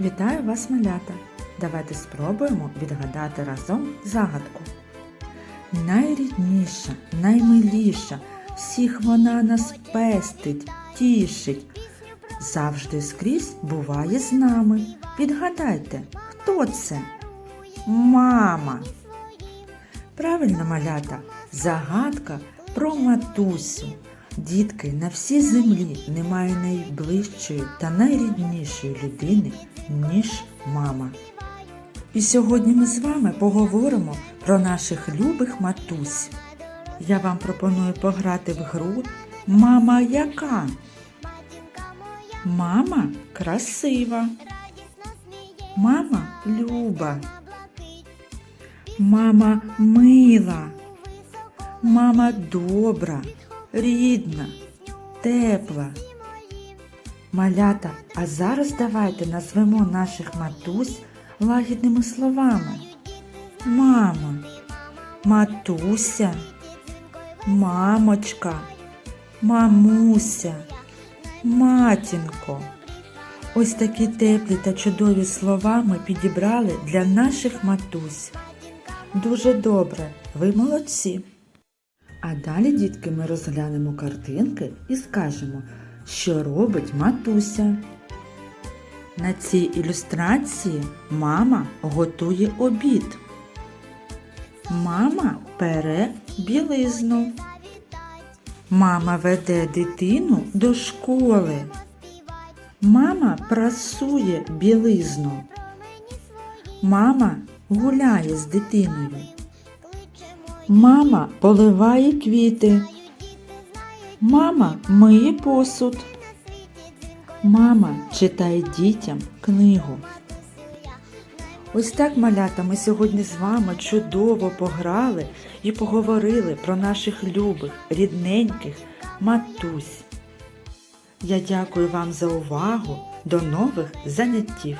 Вітаю вас, малята! Давайте спробуємо відгадати разом загадку. Найрідніша, наймиліша, всіх вона нас пестить, тішить. Завжди скрізь буває з нами. Відгадайте, хто це? Мама. Правильно, малята, загадка про матусю. Дітки, на всій землі немає найближчої та найріднішої людини, ніж мама. І сьогодні ми з вами поговоримо про наших любих матусь. Я вам пропоную пограти в гру Мама яка? Мама красива. Мама люба. Мама мила. Мама добра, рідна, тепла. Малята, а зараз давайте назвемо наших матусь лагідними словами. Мама, матуся, мамочка, мамуся, матінко. Ось такі теплі та чудові слова ми підібрали для наших матусь. Дуже добре, ви молодці. А далі, дітки, ми розглянемо картинки і скажемо, що робить матуся. На цій ілюстрації мама готує обід. Мама пере білизну. Мама веде дитину до школи. Мама прасує білизну. Мама гуляє з дитиною. Мама поливає квіти. Мама миє посуд. Мама читає дітям книгу. Ось так, малята, ми сьогодні з вами чудово пограли і поговорили про наших любих, рідненьких матусь. Я дякую вам за увагу. До нових заняттів!